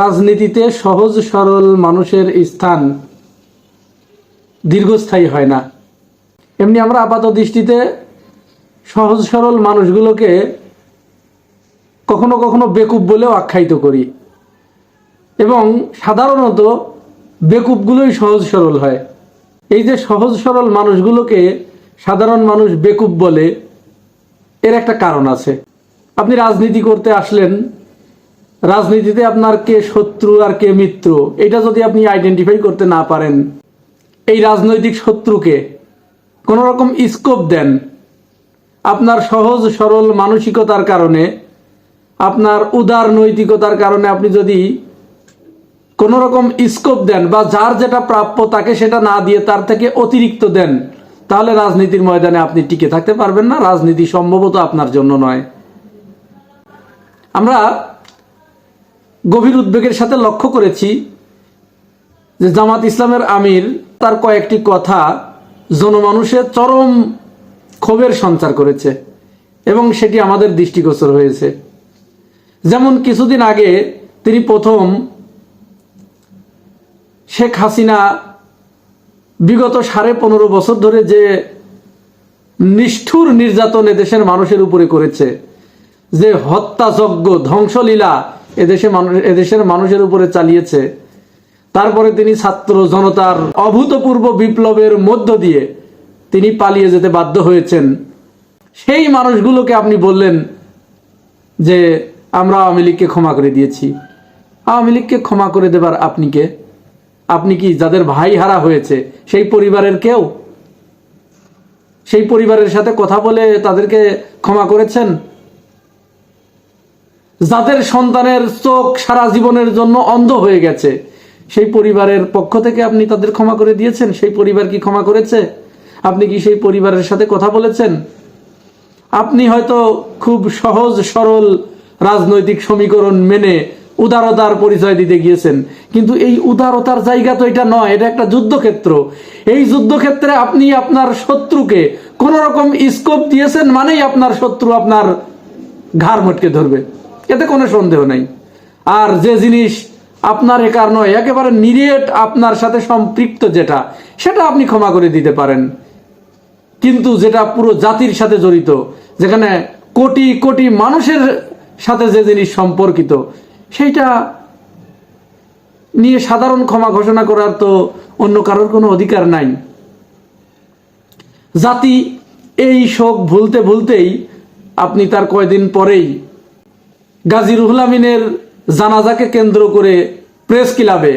রাজনীতিতে সহজ সরল মানুষের স্থান দীর্ঘস্থায়ী হয় না। এমনি আমরা আপাত দৃষ্টিতে সহজ সরল মানুষগুলোকে কখনো কখনো বেকুব বলেও আখ্যায়িত করি। এবং সাধারণত বেকুবগুলোই সহজ সরল হয়। এই যে সহজ সরল মানুষগুলোকে সাধারণ মানুষ বেকুব বলে, এর একটা কারণ আছে। আপনি রাজনীতি করতে আসলেন রাজনীতিতে আপনার কে শত্রু আর কে মিত্র, এটা যদি আপনি আইডেন্টিফাই করতে না পারেন, এই রাজনৈতিক শত্রুকে কোন রকম স্কোপ দেন, আপনার সহজ, সরল মানসিকতার কারণে, আপনার উদার নৈতিকতার কারণে আপনি যদি কোন রকম স্কোপ দেন বা যার যেটা প্রাপ্য তাকে সেটা না দিয়ে তার থেকে অতিরিক্ত দেন, তাহলে রাজনীতির ময়দানে আপনি টিকে থাকতে পারবেন না। রাজনীতি সম্ভবত আপনার জন্য নয়। আমরা গভীর উদ্বেগের সাথে লক্ষ্য করেছি যে জামাত ইসলামের আমির তার কয়েকটি কথা জনমানুষের চরম ক্ষোভের সঞ্চার করেছে এবং সেটি আমাদের দৃষ্টিগোচর হয়েছে। যেমন কিছুদিন আগে তিনি প্রথম শেখ হাসিনা বিগত সাড়ে পনেরো বছর ধরে যে নিষ্ঠুর নির্যাতন এদেশের মানুষের উপরে করেছে, যে হত্যাযজ্ঞ, ধ্বংসলীলা এদেশে মানুষ এদেশের মানুষের উপরে চালিয়েছে। তারপরে তিনি ছাত্র জনতার অভূতপূর্ব বিপ্লবের মধ্য দিয়ে তিনি পালিয়ে যেতে বাধ্য হয়েছেন। সেই মানুষগুলোকে আপনি বললেন যে, আমরা আওয়ামী লীগকে ক্ষমা করে দিয়েছি। আওয়ামী লীগকে ক্ষমা করে দেবার আপনি কে? আপনি কি যাদের ভাই হারা হয়েছে, সেই পরিবারের কেউ? সেই পরিবারের সাথে কথা বলে তাদেরকে ক্ষমা করেছেন? যাদের সন্তানের চোখ সারা জীবনের জন্য অন্ধ হয়ে গেছে, সেই পরিবারের পক্ষ থেকে আপনি তাদের ক্ষমা করে দিয়েছেন? সেই পরিবার কি ক্ষমা করেছে? আপনি কি সেই পরিবারের সাথে কথা বলেছেন? আপনি হয়তো খুব সহজ, সরল রাজনৈতিক সমীকরণ মেনে উদারতার পরিচয় দিতে গিয়েছেন, কিন্তু এই উদারতার জায়গা তো এটা নয়, এটা একটা যুদ্ধক্ষেত্র। এই যুদ্ধক্ষেত্রে আপনি আপনার শত্রুকে কোন রকম স্কোপ দিয়েছেন মানেই আপনার শত্রু আপনার ঘাড় মটকে ধরবে। এতে কোনো সন্দেহ নাই। আর যে জিনিস আপনার একার নয় একেবারে নিরেট আপনার সাথে সম্পৃক্ত যেটা, সেটা আপনি ক্ষমা করে দিতে পারেন। কিন্তু যেটা পুরো জাতির সাথে জড়িত, যেখানে কোটি কোটি মানুষের সাথে যে জিনিস সম্পর্কিত, সেইটা নিয়ে সাধারণ ক্ষমা ঘোষণা করার তো অন্য কারোর কোনো অধিকার নাই। জাতি এই শোক ভুলতে ভুলতেই আপনি তার কয়দিন পরেই গাজী রুহুল আমিনের জানাজাকে কেন্দ্র করে প্রেস ক্লাবে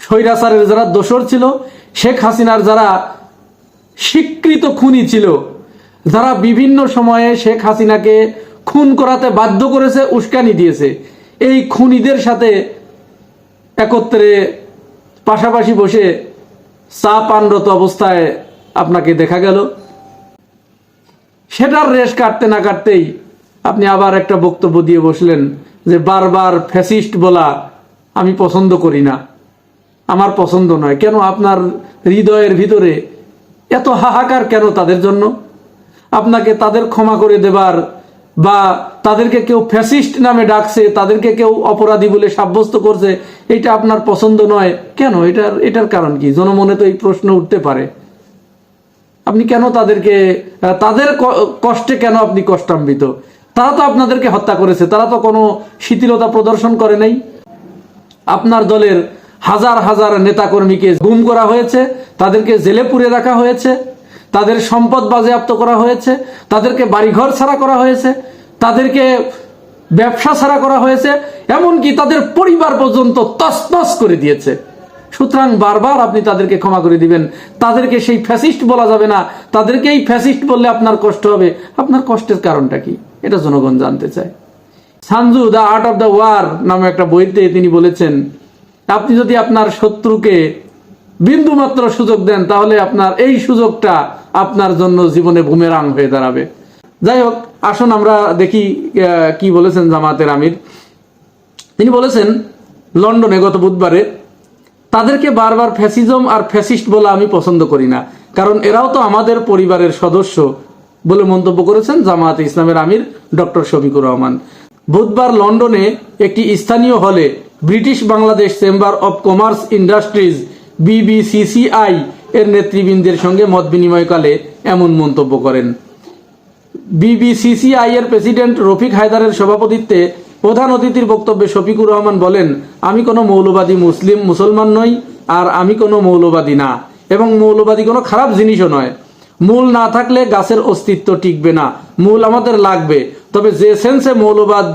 স্বৈরাচারের যারা দোসর ছিল, শেখ হাসিনার যারা স্বীকৃত খুনি ছিল, যারা বিভিন্ন সময়ে শেখ হাসিনাকে খুন করাতে বাধ্য করেছে, উস্কানি দিয়েছে। এই খুনিদের সাথে একত্রে পাশাপাশি বসে চা পানরত অবস্থায় আপনাকে দেখা গেল। সেটার রেশ কাটতে না কাটতেই আপনি আবার একটা বক্তব্য দিয়ে বসলেন যে বারবার ফ্যাসিস্ট বলা আমি পছন্দ করি না। আমার পছন্দ নয়। কেন আপনার হৃদয়ের ভিতরে এত হাহাকার কেন তাদের জন্য? আপনাকে তাদের ক্ষমা করে দেবার বা তাদেরকে কেউ ফ্যাসিস্ট নামে ডাকছে, তাদেরকে কেউ অপরাধী বলে সাব্যস্ত করছে, এটা আপনার পছন্দ নয়। কেন? এটার এটার কারণ কি? জনমনে তো এই প্রশ্ন উঠতে পারে। আপনি কেন তাদেরকে, তাদের কষ্টে কেন আপনি কষ্টান্বিত তারা তো আপনাদেরকে হত্যা করেছে, তারা তো কোনো শিথিলতা প্রদর্শন করে নাই। আপনার দলের হাজার হাজার নেতাকর্মীকে গুম করা হয়েছে, তাদেরকে জেলে পুরে রাখা হয়েছে, তাদের সম্পদ বাজেয়াপ্ত করা হয়েছে, তাদেরকে বাড়িঘর ছাড়া করা হয়েছে, তাদেরকে ব্যবসা ছাড়া করা হয়েছে, এমনকি তাদের পরিবার পর্যন্ত তসনস করে দিয়েছে। সুতরাং বারবার আপনি তাদেরকে ক্ষমা করে দিবেন। তাদেরকে সেই ফ্যাসিস্ট বলা যাবে না। তাদেরকেই ফ্যাসিস্ট বললে আপনার কষ্ট হবে। আপনার কষ্টের কারণটা কি? এটা জনগণ জানতে চায়। Sun Tzu, the art of the war নামে একটা বইতে তিনি বলেছেন, আপনি যদি আপনার শত্রুকে বিন্দু মাত্র সুযোগ দেন, তাহলে আপনার এই সুযোগটা আপনার জন্য জীবনে বুমেরাং হয়ে দাঁড়াবে। যাই হোক, আসুন আমরা দেখি কি বলেছেন জামাতের আমির। তিনি বলেছেন, লন্ডনে গত বুধবারে তাদেরকে বারবার ফ্যাসিজম আর ফ্যাসিস্ট বলা আমি পছন্দ করি না, কারণ এরাও তো আমাদের পরিবারের সদস্য। বলে মন্তব্য করেছেন জামায়াতে ইসলামের আমির ডক্টর শফিকুর রহমান। বুধবার লন্ডনে একটি স্থানীয় হলে British Bangladesh chamber of commerce industries, BBCCI এর নেতৃবৃন্দের সঙ্গে মত বিনিময়কালে এমন মন্তব্য করেন। বিবিসিসিআই এর প্রেসিডেন্ট রফিক হায়দারের সভাপতিত্বে প্রধান অতিথির বক্তব্যে শফিকুর রহমান বলেন, আমি কোনো মৌলবাদী মুসলিম, মুসলমান নই, আর আমি কোনো মৌলবাদী না, এবং মৌলবাদী কোনো খারাপ জিনিসও নয়। মূল না থাকলে গাছের অস্তিত্ব টিকবে না। মূল আমাদের লাগবে। তবে যে সেন্সে মৌলবাদ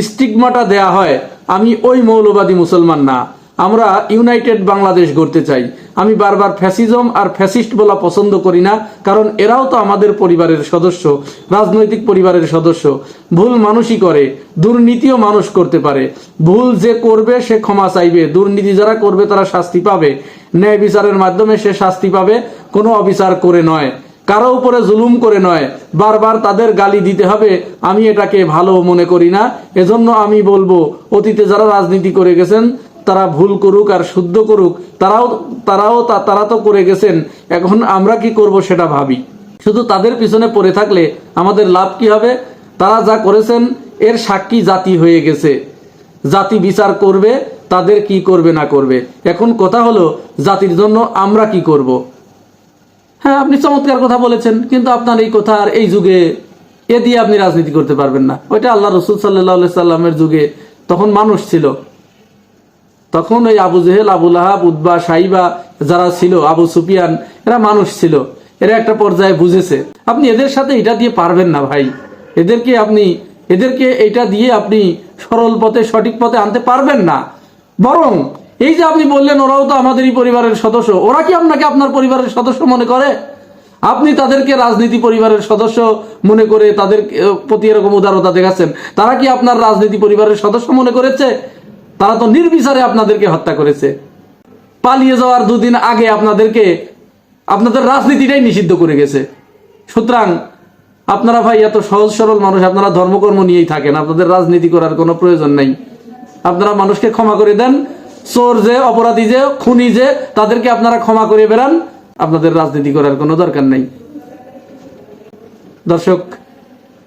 স্টিগমাটা দেয়া হয়, আমি ওই মৌলবাদী মুসলমান না। আমরা ইউনাইটেড বাংলাদেশ গড়তে চাই। আমি বারবার ফ্যাসিজম আর ফ্যাসিস্ট বলা পছন্দ করি না, কারণ এরাও তো আমাদের পরিবারের সদস্য, রাজনৈতিক পরিবারের সদস্য। ভুল মানুষই করে, দুর্নীতিও মানুষ করতে পারে। ভুল যে করবে, সে ক্ষমা চাইবে। দুর্নীতি যারা করবে, তারা শাস্তি পাবে। ন্যায় বিচারের মাধ্যমে সে শাস্তি পাবে। কোনো অবিচার করে নয়, কারও উপরে জুলুম করে নয়, বারবার তাদের গালি দিতে হবে, আমি এটাকে ভালো মনে করি না, এজন্য আমি বলব, অতীতে যারা রাজনীতি করে গেছেন, তারা ভুল করুক আর শুদ্ধ করুক, তারাও তারাও তারা তো করে গেছেন, এখন আমরা কি করব সেটা ভাবি। শুধু তাদের পিছনে পড়ে থাকলে আমাদের লাভ কি হবে? তারা যা করেছেন, এর সাক্ষী জাতি হয়ে গেছে। জাতি বিচার করবে, তাদের কি করবে না করবে। এখন কথা হলো, জাতির জন্য আমরা কি করব? হ্যাঁ আপনি চমৎকার কথা বলেছেন, কিন্তু আপনার এই কথা আর এই যুগে এ দিয়ে আপনি রাজনীতি করতে পারবেন না। ওইটা আল্লাহ রসুল সাল্লাহ সাল্লামের যুগে তখন মানুষ ছিল। তখন ওই আবু জেহেল আবুল আহাব উদ্বা সাইবা যারা ছিল, আবু সুফিয়ান, এরা মানুষ ছিল। এরা একটা পর্যায়ে বুঝেছে, আপনি এদের সাথে এটা দিয়ে পারবেন না ভাই। এদেরকে আপনি, এদেরকে এটা দিয়ে আপনি সরল পথে, সঠিক পথে আনতে পারবেন না। বরং এই যে আপনি বললেন, ওরাও তো আমাদেরই পরিবারের সদস্য। ওরা কি আপনাকে আপনার পরিবারের সদস্য মনে করে? আপনি তাদেরকে রাজনীতি পরিবারের সদস্য মনে করে তাদের প্রতি এরকম উদারতা দেখাচ্ছেন। তারা কি আপনার রাজনীতি পরিবারের সদস্য মনে করেছে? তারা তো নির্বিচারে আপনাদেরকে হত্যা করেছে। পালিয়ে যাওয়ার দুদিন আগে আপনাদেরকে, আপনাদের রাজনীতিটাই নিষিদ্ধ করে গেছে। সুতরাং, আপনারা ভাই এত সহজ সরল মানুষ, আপনারা ধর্মকর্ম নিয়েই থাকেন। আপনাদের রাজনীতি করার কোনো প্রয়োজন নাই। আপনারা মানুষকে ক্ষমা করে দেন। চোর যে, অপরাধী যে, খুনি যে, তাদেরকে আপনারা ক্ষমা করে বেড়ান। আপনাদের রাজনীতি করার কোনো দরকার নেই। দর্শক,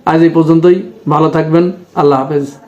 আজ এই পর্যন্তই। ভালো থাকবেন। আল্লাহ হাফেজ।